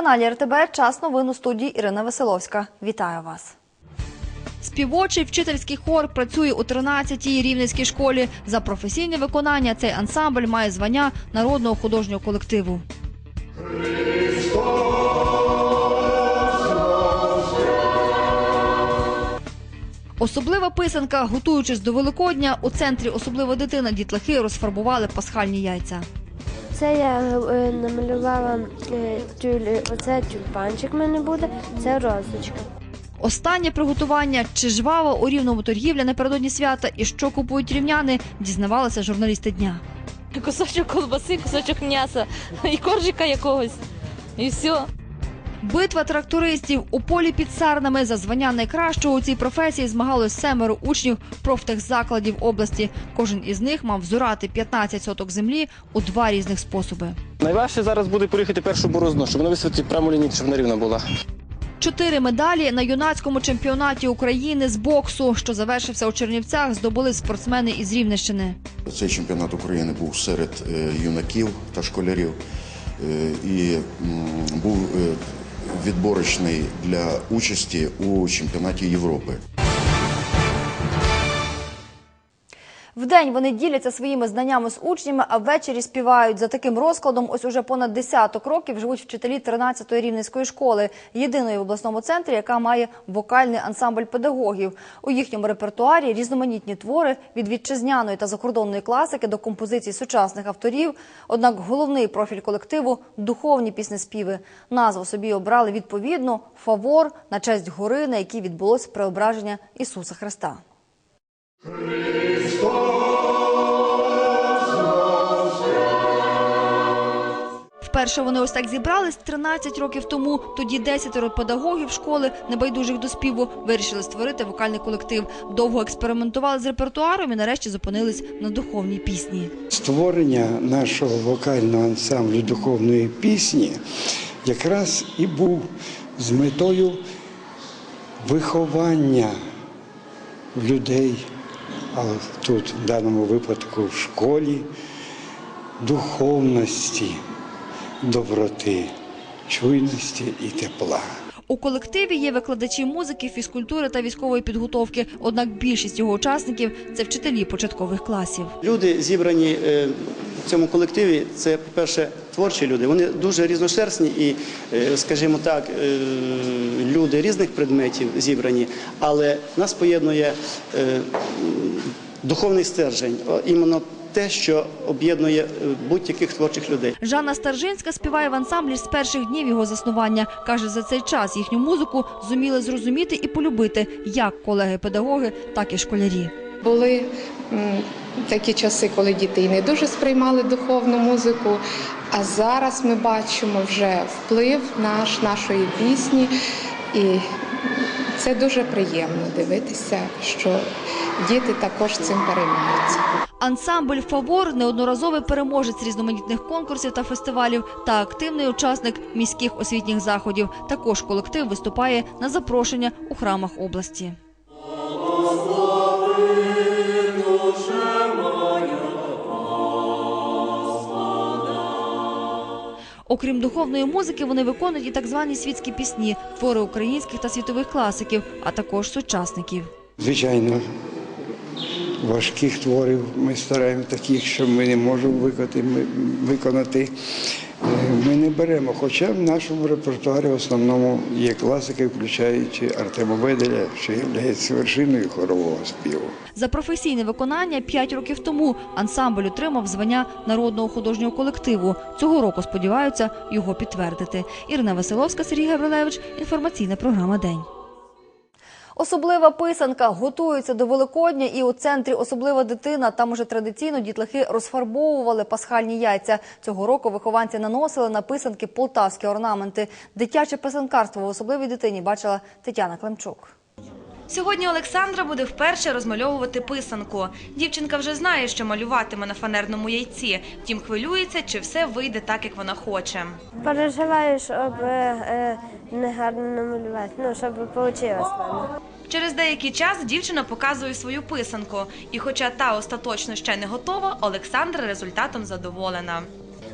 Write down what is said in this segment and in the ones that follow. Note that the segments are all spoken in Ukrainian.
На телеканалі РТБ час новин у студії Ірина Веселовська. Вітаю вас. Співочий вчительський хор працює у 13-й рівненській школі. За професійне виконання цей ансамбль має звання народного художнього колективу. Особлива писанка, готуючись до Великодня, у центрі особлива дитина дітлахи розфарбували пасхальні яйця. Це я е, намалювала е, тюль, оце тюльпанчик в мене буде, це розочка. Останнє приготування чи жвава у рівному торгівля напередодні свята і що купують рівняни, дізнавалися журналісти дня. Кусочок колбаси, кусочок м'яса і коржика якогось. І все. Битва трактористів у полі під сарнами за звання найкращого у цій професії змагалось семеро учнів профтехзакладів області. Кожен із них мав зорати 15 соток землі у два різних способи. Найважче зараз буде проїхати першу борозну, щоб вона висвітлити пряму лінію, щоб вона рівна була. Чотири медалі на юнацькому чемпіонаті України з боксу, що завершився у Чернівцях, здобули спортсмени із Рівненщини. Цей чемпіонат України був серед е, юнаків та школярів е, і був е, відборочний для участі у чемпіонаті Європи. Вдень вони діляться своїми знаннями з учнями, а ввечері співають. За таким розкладом ось уже понад десяток років живуть вчителі 13-ї рівненської школи, єдиної в обласному центрі, яка має вокальний ансамбль педагогів. У їхньому репертуарі різноманітні твори від вітчизняної та закордонної класики до композицій сучасних авторів. Однак головний профіль колективу духовні піснеспіви. Назву собі обрали відповідну фавор на честь гори, на якій відбулось преображення Ісуса Христа. Вперше вони ось так зібрались 13 років тому. Тоді 10 педагогів школи, небайдужих до співу, вирішили створити вокальний колектив. Довго експериментували з репертуаром і нарешті зупинились на духовній пісні. Створення нашого вокального ансамблю духовної пісні якраз і був з метою виховання людей, а тут в даному випадку в школі, духовності, доброти, чуйності і тепла. У колективі є викладачі музики, фізкультури та військової підготовки. Однак більшість його учасників це вчителі початкових класів. Люди зібрані е, в цьому колективі. Це, по-перше, творчі люди. Вони дуже різношерстні і, е, скажімо так, е, люди різних предметів зібрані, але нас поєднує духовний стержень, іменно те, що об'єднує е, будь-яких творчих людей. Жанна Старжинська співає в ансамблі з перших днів його заснування. Каже, за цей час їхню музику зуміли зрозуміти і полюбити як колеги-педагоги, так і школярі. Були такі часи, коли діти і не дуже сприймали духовну музику. А зараз ми бачимо вже вплив наш, нашої пісні, і це дуже приємно дивитися, що діти також цим переймаються. Ансамбль Фавор неодноразовий переможець різноманітних конкурсів та фестивалів та активний учасник міських освітніх заходів. Також колектив виступає на запрошення у храмах області. Окрім духовної музики, вони виконують і так звані світські пісні, твори українських та світових класиків, а також сучасників. Звичайно, важких творів ми стараємо таких, що ми не можемо виконати. Виконати. Е, Ми не беремо, хоча в нашому репертуарі в основному є класики, включаючи Артема Беделя, що є вершиною хорового співу. За професійне виконання п'ять років тому ансамбль отримав звання народного художнього колективу. Цього року сподіваються його підтвердити. Ірина Василовська, Сергій Гаврилевич. Інформаційна програма День. Особлива писанка готується до Великодня, і у центрі особлива дитина. Там уже традиційно дітлахи розфарбовували пасхальні яйця. Цього року вихованці наносили на писанки полтавські орнаменти. Дитяче писанкарство в особливій дитині бачила Тетяна Климчук. Сьогодні Олександра буде вперше розмальовувати писанку. Дівчинка вже знає, що малюватиме на фанерному яйці. Втім, хвилюється, чи все вийде так, як вона хоче. Переживаю, щоб е, е, не гарно намалювати, ну, щоб вийшло. Через деякий час дівчина показує свою писанку. І хоча та остаточно ще не готова, Олександра результатом задоволена.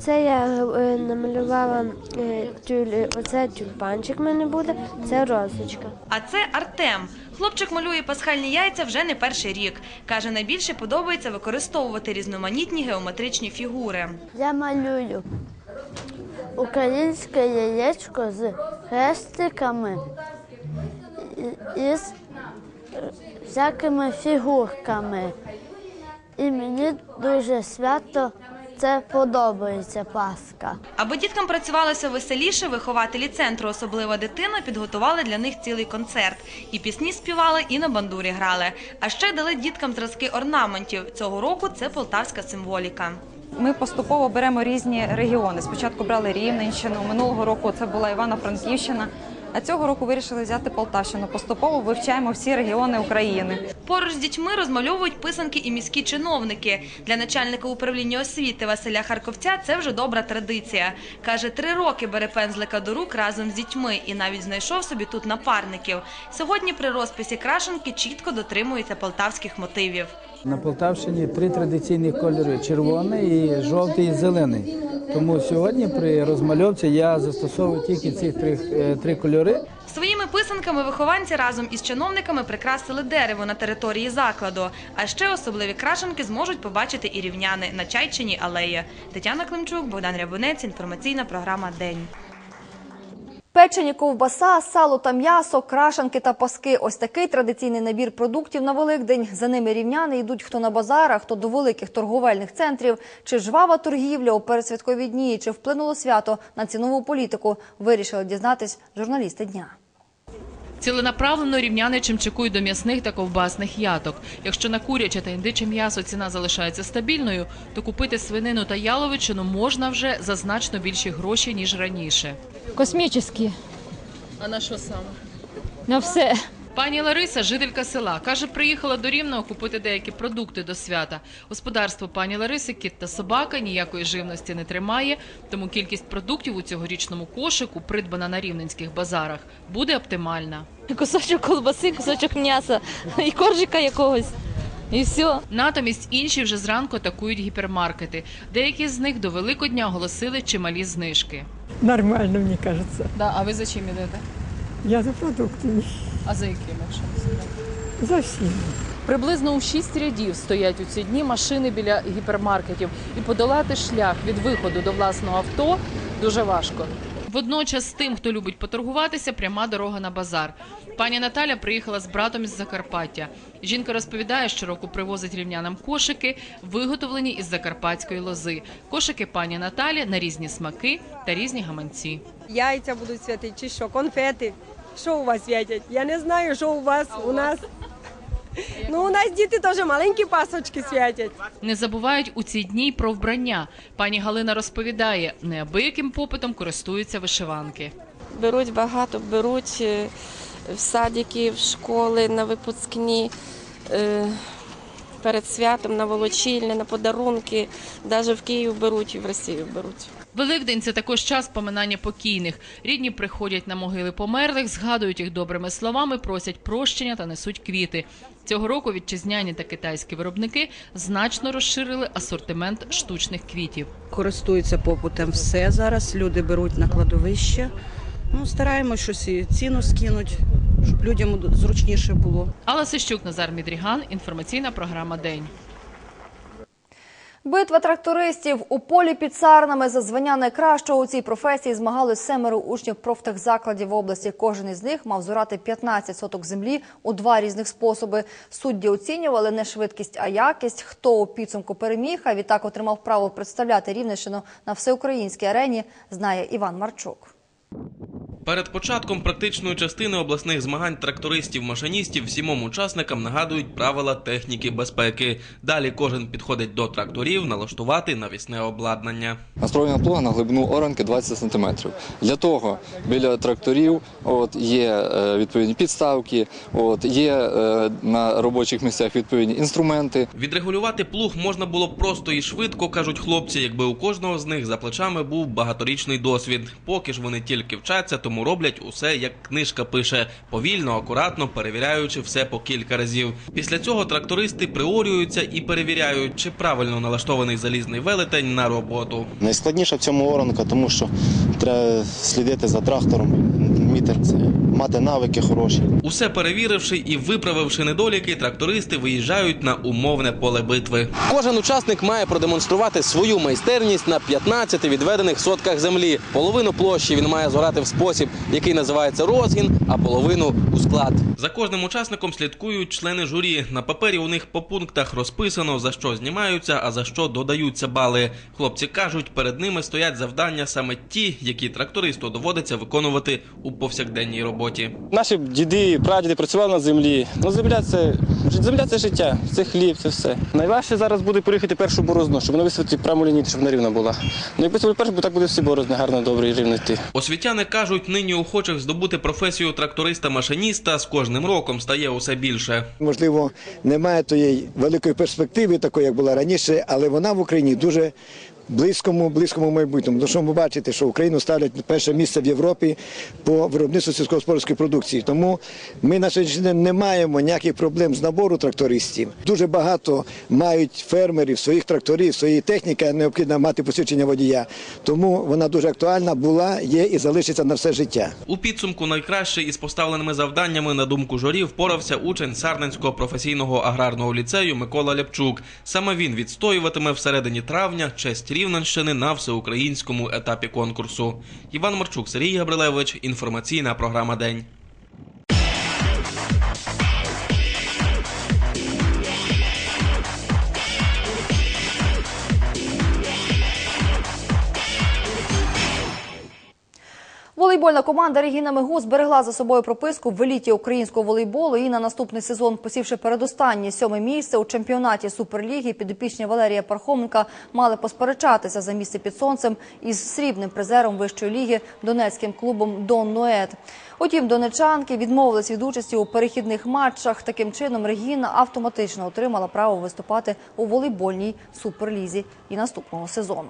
Це я е, намалювала е, тюль, оце тюльпанчик в мене буде, це розочка. А це Артем. Хлопчик малює пасхальні яйця вже не перший рік. Каже, найбільше подобається використовувати різноманітні геометричні фігури. Я малюю українське яєчко з хрестиками і з е, всякими фігурками. І мені дуже свято це подобається Пасха. Аби діткам працювалося веселіше, вихователі центру Особлива дитина підготували для них цілий концерт. І пісні співали, і на бандурі грали. А ще дали діткам зразки орнаментів. Цього року це полтавська символіка. Ми поступово беремо різні регіони. Спочатку брали Рівненщину, минулого року це була Івано-Франківщина. А цього року вирішили взяти Полтавщину. Поступово вивчаємо всі регіони України. Поруч з дітьми розмальовують писанки і міські чиновники. Для начальника управління освіти Василя Харковця це вже добра традиція. Каже, три роки бере пензлика до рук разом з дітьми і навіть знайшов собі тут напарників. Сьогодні при розписі крашенки чітко дотримується полтавських мотивів. На Полтавщині три традиційні кольори червоний, і жовтий і зелений. Тому сьогодні при розмальовці я застосовую тільки ці три, е, три кольори. Своїми писанками вихованці разом із чиновниками прикрасили дерево на території закладу. А ще особливі крашенки зможуть побачити і рівняни на Чайчині алеї. Тетяна Климчук, Богдан Рябунець, інформаційна програма День. Печені ковбаса, сало та м'ясо, крашанки та паски. Ось такий традиційний набір продуктів на Великдень. За ними рівняни йдуть хто на базарах, хто до великих торговельних центрів. Чи жвава торгівля у передсвяткові дні, чи вплинуло свято на цінову політику, вирішили дізнатись журналісти дня. Ціленаправлено рівняни чимчикують до м'ясних та ковбасних яток. Якщо на куряче та індиче м'ясо ціна залишається стабільною, то купити свинину та яловичину можна вже за значно більші гроші, ніж раніше. Космічні. А на що саме? На все. Пані Лариса, жителька села, каже, приїхала до Рівного купити деякі продукти до свята. Господарство пані Лариси, кіт та собака ніякої живності не тримає, тому кількість продуктів у цьогорічному кошику, придбана на рівненських базарах, буде оптимальна. Кусочок колбаси, кусочок м'яса і коржика якогось. І все. Натомість інші вже зранку атакують гіпермаркети. Деякі з них до Великодня оголосили чималі знижки. Нормально, мне кажется. Да, а ви за чим ідете? Я за продуктами. А за якими? якщо не? За всеми. Приблизно у шість рядів стоять у ці дні машини біля гіпермаркетів, і подолати шлях від виходу до власного авто дуже важко. Водночас тим, хто любить поторгуватися, пряма дорога на базар. Пані Наталя приїхала з братом із Закарпаття. Жінка розповідає, що року привозить рівнянам кошики, виготовлені із закарпатської лози. Кошики пані Наталі на різні смаки та різні гаманці. Яйця будуть святити, чи що, конфети. Що у вас святять? Я не знаю, що у вас, у нас. Ну, у нас діти теж маленькі пасочки святять. Не забувають у ці дні й про вбрання. Пані Галина розповідає, неабияким попитом користуються вишиванки. Беруть багато, беруть е, в садики, в школи, на випускні, е, перед святом, на волочільне, на подарунки. Навіть в Київ беруть і в Росію беруть. Великдень це також час поминання покійних. Рідні приходять на могили померлих, згадують їх добрими словами, просять прощення та несуть квіти. Цього року вітчизняні та китайські виробники значно розширили асортимент штучних квітів. Користуються попитом все зараз. Люди беруть на кладовище. Ну, стараємось щось і ціну скинуть, щоб людям зручніше було. Алла Сищук, Назар Мідріган. Інформаційна програма День. Битва трактористів у полі під сарнами за звання найкращого у цій професії змагались семеро учнів профтехзакладів в області. Кожен із них мав зорати 15 соток землі у два різних способи. Судді оцінювали не швидкість, а якість. Хто у підсумку переміг, а відтак отримав право представляти Рівненщину на всеукраїнській арені, знає Іван Марчук. Перед початком практичної частини обласних змагань трактористів-машиністів всімом учасникам нагадують правила техніки безпеки. Далі кожен підходить до тракторів налаштувати навісне обладнання. Настроєна плуга на глибину оранки 20 см. Для того біля тракторів от, є е, відповідні підставки, от, є е, на робочих місцях відповідні інструменти. Відрегулювати плуг можна було просто і швидко, кажуть хлопці, якби у кожного з них за плечами був багаторічний досвід. Поки ж вони тільки вчаться, тому роблять усе, як книжка пише, повільно, акуратно, перевіряючи все по кілька разів. Після цього трактористи приорюються і перевіряють, чи правильно налаштований залізний велетень на роботу. Найскладніша в цьому оранка, тому що треба слідити за трактором, Мітер це, мати навики хороші. Усе перевіривши і виправивши недоліки, трактористи виїжджають на умовне поле битви. Кожен учасник має продемонструвати свою майстерність на 15 відведених сотках землі. Половину площі він має зорати в спосіб, який називається розгін, а половину у склад. За кожним учасником слідкують члени журі. На папері у них по пунктах розписано за що знімаються, а за що додаються бали. Хлопці кажуть, перед ними стоять завдання саме ті, які трактористу доводиться виконувати у повсякденній роботі. Наші діди, прадіди працювали на землі. Ну, земля це земля це життя, це хліб, це все. Найважче зараз буде приїхати першу борозну, щоб вона висвітлити пряму лінію, щоб вона рівна була. Ну якби це було перше, бо так буде всі борозни гарно, добре і рівно йти. Освітяни кажуть, нині охочих здобути професію тракториста-машиніста з кожним роком стає усе більше. Можливо, немає тієї великої перспективи, такої, як була раніше, але вона в Україні дуже близькому, близькому майбутньому. Тому що ви бачите, що Україну ставлять перше місце в Європі по виробництву сільськогосподарської продукції. Тому ми на сьогоднішній день не маємо ніяких проблем з набору трактористів. Дуже багато мають фермерів своїх тракторів, своєї техніки, необхідно мати посвідчення водія. Тому вона дуже актуальна була, є і залишиться на все життя. У підсумку найкраще із поставленими завданнями на думку журі впорався учень Сарненського професійного аграрного ліцею Микола Ляпчук. Саме він відстоюватиме всередині травня честь Рівненщини на всеукраїнському етапі конкурсу. Іван Марчук, Сергій Габрилевич. Інформаційна програма День. Волейбольна команда Регіна Мигу зберегла за собою прописку в еліті українського волейболу і на наступний сезон, посівши передостаннє сьоме місце у чемпіонаті Суперліги, підопічні Валерія Пархоменка мали посперечатися за місце під сонцем із срібним призером вищої ліги донецьким клубом Дон Ноет. Утім, донечанки відмовились від участі у перехідних матчах. Таким чином, Регіна автоматично отримала право виступати у волейбольній суперлізі і наступного сезону.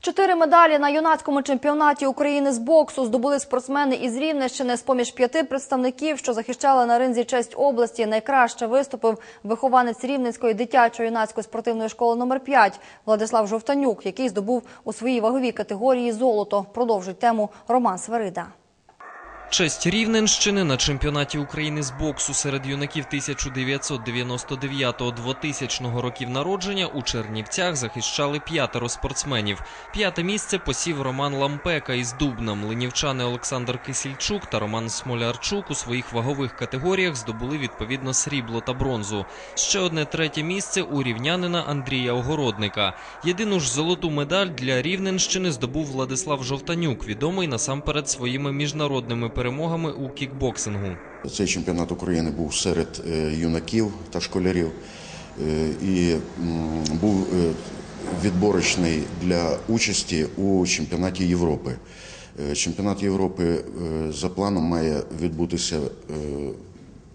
Чотири медалі на юнацькому чемпіонаті України з боксу здобули спортсмени із Рівненщини. З поміж п'яти представників, що захищали на ринзі честь області, найкраще виступив вихованець Рівненської дитячо-юнацької спортивної школи номер 5 Владислав Жовтанюк, який здобув у своїй ваговій категорії золото. Продовжить тему Роман Свирида. Честь Рівненщини на чемпіонаті України з боксу серед юнаків 1999-2000 років народження у Чернівцях захищали п'ятеро спортсменів. П'яте місце посів Роман Лампека із Дубна. Млинівчани Олександр Кисільчук та Роман Смолярчук у своїх вагових категоріях здобули відповідно срібло та бронзу. Ще одне третє місце у рівнянина Андрія Огородника. Єдину ж золоту медаль для Рівненщини здобув Владислав Жовтанюк, відомий насамперед своїми міжнародними перемогами у кікбоксингу. Цей чемпіонат України був серед е, юнаків та школярів е, і був е, відборочний для участі у чемпіонаті Європи. Чемпіонат Європи за планом має відбутися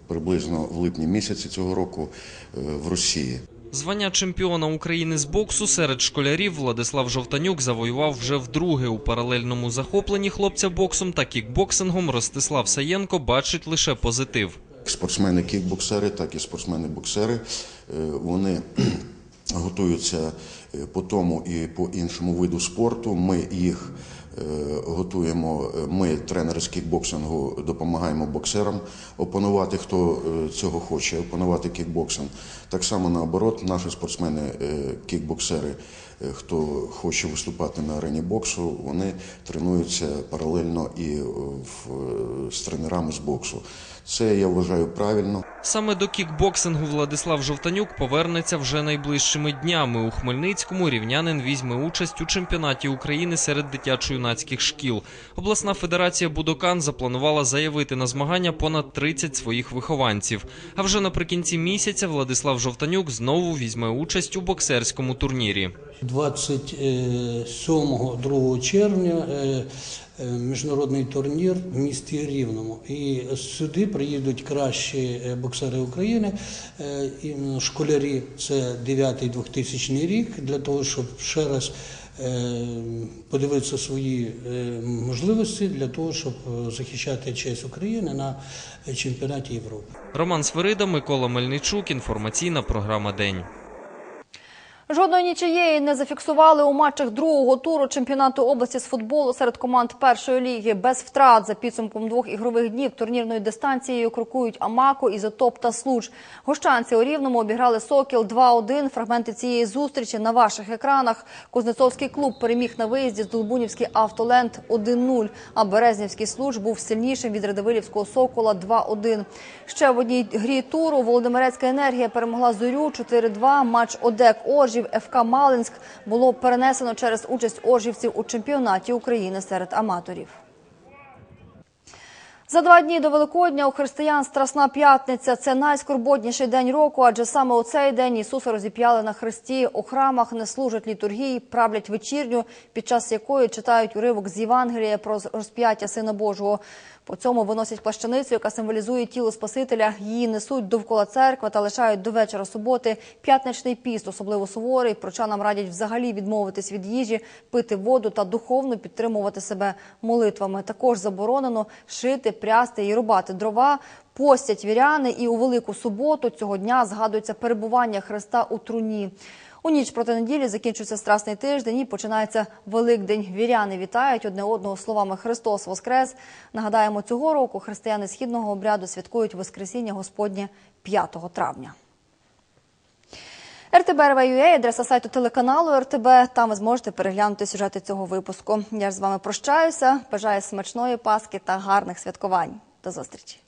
приблизно в липні місяці цього року в Росії. Звання чемпіона України з боксу серед школярів Владислав Жовтанюк завоював вже вдруге у паралельному захопленні хлопця боксом та кікбоксингом Ростислав Саєнко бачить лише позитив. Спортсмени-кікбоксери, так і спортсмени-боксери, е, вони готуються е, по тому і по іншому виду спорту. Ми їх готуємо. е, Ми, тренери з кікбоксингу, допомагаємо боксерам опанувати, хто е, цього хоче, опанувати кікбоксинг. Так само наоборот, наші спортсмени-кікбоксери, е, хто хоче виступати на арені боксу, вони тренуються паралельно і е, в, е, з тренерами з боксу. Це я вважаю правильно. Саме до кікбоксингу Владислав Жовтанюк повернеться вже найближчими днями. У Хмельницькому рівнянин візьме участь у чемпіонаті України серед дитячо-юнацьких шкіл. Обласна федерація Будокан запланувала заявити на змагання понад 30 своїх вихованців. А вже наприкінці місяця Владислав Жовтанюк знову візьме участь у боксерському турнірі. 27-2 червня е, е, міжнародний турнір в місті Рівному. І сюди приїдуть кращі е, боксери України, е, школярі. Це 9-2000 рік, для того, щоб ще раз подивитися свої можливості для того, щоб захищати честь України на чемпіонаті Європи. Роман Свирида, Микола Мельничук. Інформаційна програма День. Жодної нічиєї не зафіксували у матчах другого туру чемпіонату області з футболу серед команд першої ліги. Без втрат за підсумком двох ігрових днів турнірною дистанцією крокують Амако, Ізотоп та Случ. Гощанці у Рівному обіграли Сокіл 2-1. Фрагменти цієї зустрічі на ваших екранах. Кузнецовський клуб переміг на виїзді з Долбунівський Автоленд 1-0, а Березнівський Случ був сильнішим від Радивилівського Сокола 2-1. Ще в одній грі туру Володимирецька енергія перемогла Зорю 4-2. Матч ОДЕК Оржів ФК Малинськ було перенесено через участь оржівців у чемпіонаті України серед аматорів. За два дні до Великодня у християн Страсна п'ятниця це найскорботніший день року, адже саме у цей день Ісуса розіп'яли на хресті. У храмах не служать літургії, правлять вечірню, під час якої читають уривок з Євангелія про розп'яття Сина Божого. По цьому виносять плащаницю, яка символізує тіло Спасителя. Її несуть довкола церкви та лишають до вечора суботи. П'ятничний піст, особливо суворий. Прочанам радять взагалі відмовитись від їжі, пити воду та духовно підтримувати себе молитвами. Також заборонено шити, прясти і рубати дрова. Постять віряни і у велику суботу цього дня згадується перебування Христа у труні. У ніч проти неділі закінчується страсний тиждень і починається Великдень. Віряни вітають одне одного словами Христос Воскрес. Нагадаємо, цього року християни східного обряду святкують Воскресіння Господнє 5 травня. РТБ.РВ.ЮА – адреса сайту телеканалу РТБ. Там ви зможете переглянути сюжети цього випуску. Я ж з вами прощаюся. Бажаю смачної паски та гарних святкувань. До зустрічі.